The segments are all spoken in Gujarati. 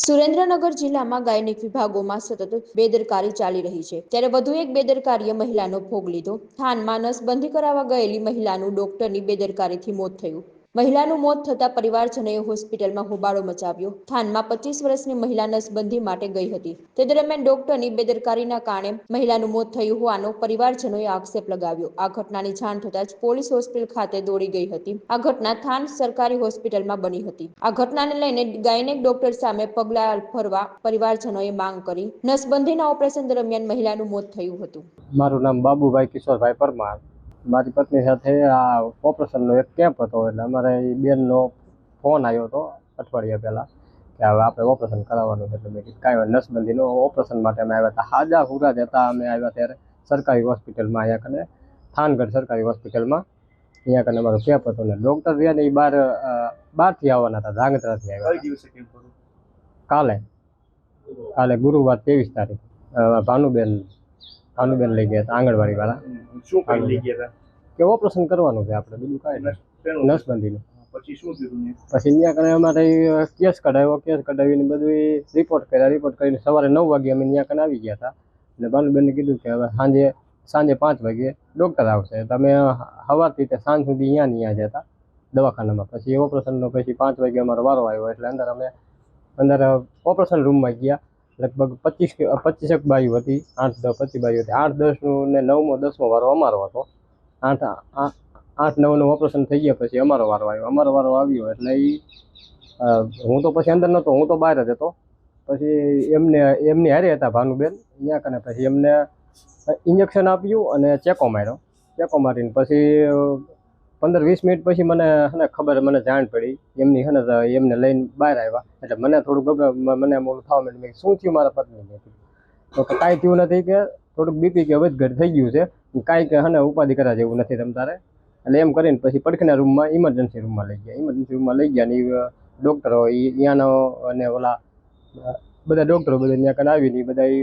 સુરેન્દ્રનગર જિલ્લામાં ગાયનિક વિભાગોમાં સતત બેદરકારી ચાલી રહી છે. ત્યારે વધુ એક બેદરકારીએ મહિલાનો ભોગ લીધો. થાનમાં નસબંધી કરાવવા ગયેલી મહિલાનું ડોક્ટરની બેદરકારીથી મોત થયું. મહિલાનું મોત થતાં પરિવારજનોએ હોસ્પિટલમાં હોબાળો મચાવ્યો. થાનમાં પચીસ વર્ષની મહિલા નસબંધી માટે ગઈ હતી. તે દરમિયાન ડોક્ટરની બેદરકારીના કારણે મહિલાનું મોત થયું હોવાનો પરિવારજનોએ આક્ષેપ લગાવ્યો. આ ઘટનાની જાણ થતાં જ પોલીસ હોસ્પિટલ ખાતે દોડી ગઈ હતી. આ ઘટના થાન સરકારી હોસ્પિટલમાં બની હતી. આ ઘટનાને લઈને ગાયનેક ડોક્ટર સામે પગલાં ભરવા પરિવારજનોએ માંગ કરી. નસબંધીના ઓપરેશન દરમિયાન મહિલાનું મોત થયું હતું. મારું નામ બાબુભાઈ કિશોરભાઈ પરમાર. મારી પત્ની સાથે આ ઓપરેશનનો એક કેમ્પ હતો એટલે અમારે એ બેનનો ફોન આવ્યો હતો અઠવાડિયા પહેલાં કે હવે આપણે ઓપરેશન કરાવવાનું છે એટલે મેં કીધું કાંઈ નસબંધીનો ઓપરેશન માટે અમે આવ્યા હતા. હાજા હુરા જતા અમે આવ્યા ત્યારે સરકારી હોસ્પિટલમાં અહીંયા કને થાનગઢ સરકારી હોસ્પિટલમાં. અહીંયા કને અમારો કેમ્પ હતો ને ડૉક્ટર રહ્યા ને એ બહાર બહારથી આવવાના હતા ધાંગધ્રાથી આવ્યા કાલે. કાલે ગુરુવાર ત્રેવીસ તારીખ. ભાનુબેન ભાનુબેન લઈ ગયા હતા આંગણવાડીવાળા. શું કઈ લઈ ગયા કે ઓપરેશન કરવાનું છે આપણે બીજું કાંઈ? નસબંધીનું. પછી શું થયું પછી ત્યાં કને અમારે કેસ કઢાવ્યો કેસ કઢાવીને બધું રિપોર્ટ કર્યા. રિપોર્ટ કરીને સવારે નવ વાગે અમે ત્યાં કને આવી ગયા હતા. એટલે ભાનુબેનને કીધું કે હવે સાંજે સાંજે પાંચ વાગે ડૉક્ટર આવશે. તમે સવારથી તે સાંજ સુધી અહીંયા નહીં જ હતા દવાખાનામાં. પછી ઓપરેશનનો પછી પાંચ વાગે અમારો વારો આવ્યો એટલે અંદર અમે અંદર ઓપરેશન રૂમમાં ગયા. લગભગ પચીસ પચીસેક બાયું હતી આઠ દસ પચીસ બાયું હતી. આઠ દસનું ને નવમો દસમો વારો અમારો હતો. આઠ આઠ નવનું ઓપરેશન થઈ ગયા પછી અમારો વારો આવ્યો. અમારો વારો આવ્યો એટલે એ હું તો પછી અંદર નહોતો હું તો બહાર જ હતો. પછી એમને, એમની હારે હતા ભાનુબેન અહીંયા કને પછી એમને ઇન્જેક્શન આપ્યું અને ચેકો માર્યો. ચેકો મારીને પછી, પંદર વીસ મિનિટ પછી મને હને ખબર, મને જાણ પડી. એમની હને, એમને લઈને બહાર આવ્યા. એટલે મને થોડું ગભરા મને મોડું થવા માંડ્યું. શું થયું મારા પત્નીને? તો કાંઈ થયું નથી કે, થોડુંક બીપી કે વધઘટ થઈ ગયું છે. કાંઈ કે હને ઉપાધિ કરા જેવું નથી તમ તારે. એટલે એમ કરીને પછી પડખીના રૂમમાં ઇમરજન્સી રૂમમાં લઈ ગયા. ઇમરજન્સી રૂમમાં લઈ ગયા ને ડૉક્ટરો એ ત્યાંનો અને ઓલા બધા ડૉક્ટરો બધા ત્યાં કને આવીને બધા એ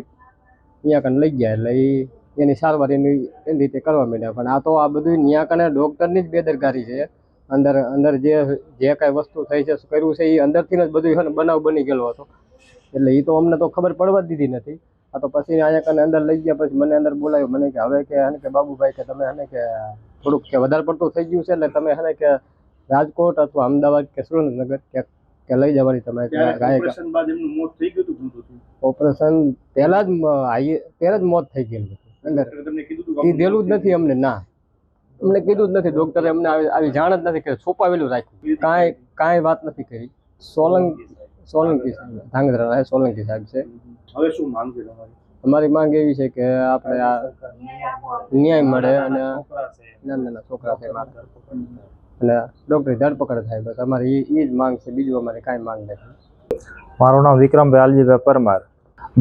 ત્યાં કને લઈ ગયા. એટલે એ એની સારવાર એની એની રીતે કરવા માંડ્યા. પણ આ તો આ બધું ત્યાં કને ડૉક્ટરની જ બેદરકારી છે. અંદર અંદર જે જે કાંઈ વસ્તુ થઈ છે કર્યું છે એ અંદરથી જ બધું બનાવ બની ગયેલો હતો. એટલે એ તો અમને તો ખબર પડવા જ દીધી નથી. આ તો પછી અહીંયા કને અંદર લઈ ગયા પછી મને અંદર બોલાવ્યો મને કે હવે કે હને કે બાબુભાઈ કે તમે હને કે થોડુંક કે વધારે પડતું થઈ ગયું છે એટલે તમે હને કે રાજકોટ અથવા અમદાવાદ કે સુરેન્દ્રનગર કે કે લઈ જવાની તમે ઓપરેશન બાદ એમનું મોત થઈ ગયું હતું ઓપરેશન પહેલા જ મ- આઈ પહેલા જ મોત થઈ ગયેલું અંદર. તમને કીધું કીધેલું જ નથી અમને ના. અમને કીધું જ નથી ડોક્ટરે અમને આવી આવી જાણ જ નથી કરી છુપાવેલું રાખ્યું. કાંઈ કાંઈ વાત નથી કરી. સોલંકી સોલંકી સાહેબ ધાંગધ્રા રહે સોલંકી સાહેબ છે. હવે શું માંગ છે તમારી? અમારી માંગ એવી છે કે આપણે આ ન્યાય મળે અને નાના નાના છોકરા છે મારા. અને ડૉક્ટરની ધરપકડ થાય બસ અમારી એ જ માંગ છે બીજું અમારે કાંઈ માંગ નથી. મારું નામ વિક્રમભાઈ આલજીભાઈ પરમાર.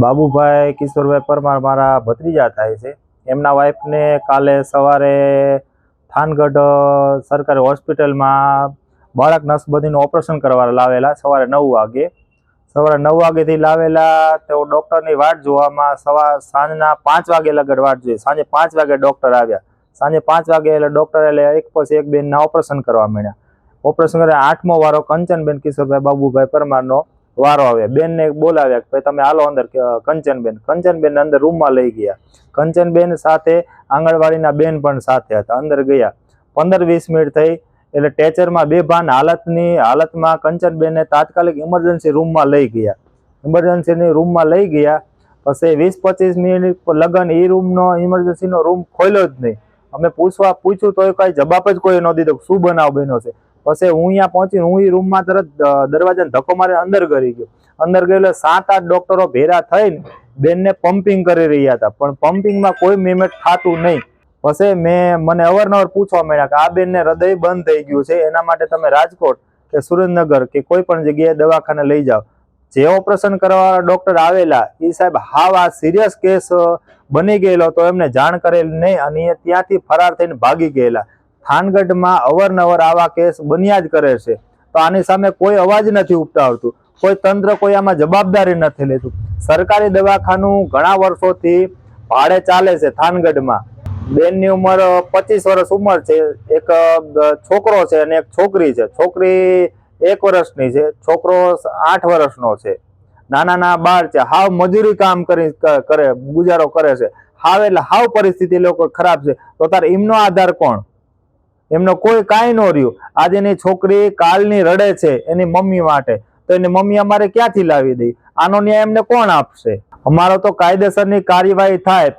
બાબુભાઈ કિશોરભાઈ પરમાર મારા ભત્રીજા થાય છે. એમના વાઈફને કાલે સવારે થાનગઢ સરકારી હોસ્પિટલમાં બાળક નસબંધીનું ઓપરેશન કરવા લાવેલા સવારે નવ વાગે. સવારે નવ વાગેથી લાવેલા તેઓ ડૉક્ટરની વાટ જોવામાં સવાર સાંજના પાંચ વાગે લગડ વાટ જોઈએ. સાંજે પાંચ વાગે ડૉક્ટર આવ્યા. સાંજે પાંચ વાગે એટલે ડૉક્ટર એટલે એક પછી એક બેનના ઓપરેશન કરવા માંડ્યા. ઓપરેશન કરે આઠમો વારો કંચનબેન કિશોરભાઈ બાબુભાઈ પરમારનો વારો આવ્યા. બેનને બોલાવ્યા કે, ભાઈ, તમે હાલો અંદર કંચનબેન. કંચનબેન અંદર રૂમમાં લઈ ગયા. કંચનબેન સાથે આંગણવાડીના બેન પણ સાથે હતા. અંદર ગયા. પંદર વીસ મિનિટ થઈ એટલે ટેચરમાં બેભાન હાલતની, હાલતમાં કંચનબેનને તાત્કાલિક ઇમરજન્સી રૂમમાં લઈ ગયા. ઇમરજન્સીની રૂમમાં લઈ ગયા, પછી વીસ પચીસ મિનિટ લગન એ રૂમનો ઇમરજન્સીનો રૂમ ખોલ્યો જ નહીં. અમે પૂછવા, પૂછ્યું તો કઈ જવાબ જ કોઈ ન દીધો શું બનાવ બન્યો છે. પછી હું અહીંયા પહોંચીને હું એ રૂમમાં તરત દરવાજાને ધક્કો મારી અંદર કરી ગયો. અંદર ગયો એટલે સાત આઠ ડોક્ટરો ભેરા થઈને બેનને પમ્પિંગ કરી રહ્યા હતા. પણ પમ્પિંગમાં કોઈ મેમેટ થતું નહીં. પછી મેં મને અવારનવાર પૂછવા માંડ્યા કે આ બેનને હૃદય બંધ થઈ ગયું છે, એના માટે તમે રાજકોટ કે સુરેન્દ્રનગર કે કોઈ પણ જગ્યાએ દવાખાને લઈ જાઓ. જે ઓપરેશન કરવાવાળા ડૉક્ટર આવેલા એ સાહેબ હાવ આ સિરિયસ કેસ બની ગયેલો તો એમને જાણ કરેલ નહીં અને એ ત્યાંથી ફરાર થઈને ભાગી ગયેલા. થાનગઢમાં અવારનવાર આવા કેસ બન્યા જ કરે છે. તો આની સામે કોઈ અવાજ નથી ઉપટાવતું કોઈ તંત્ર કોઈ આમાં જવાબદારી નથી લેતું. સરકારી દવાખાનું ઘણા વર્ષોથી ભાડે ચાલે છે થાનગઢમાં. બેનની ઉંમર પચીસ વર્ષ ઉંમર છે. એક છોકરો છે અને એક છોકરી છે. છોકરી એક વર્ષની છે, છોકરો આઠ વર્ષનો છે. નાના નાના બાર છે. હાવ મજૂરી કામ કરી કરે, ગુજારો કરે છે. હાવ એટલે હાવ પરિસ્થિતિ લોકો ખરાબ છે. તો તાર એમનો આધાર કોણ? એમનો કોઈ કાંઈ ન રહ્યું. આજે એની છોકરી કાલની રડે છે એની મમ્મી માટે. તો એની મમ્મી અમારે ક્યાંથી લાવી દઈ? આનો ન્યાય એમને કોણ આપશે? અમારો તો કાયદેસરની કાર્યવાહી થાય.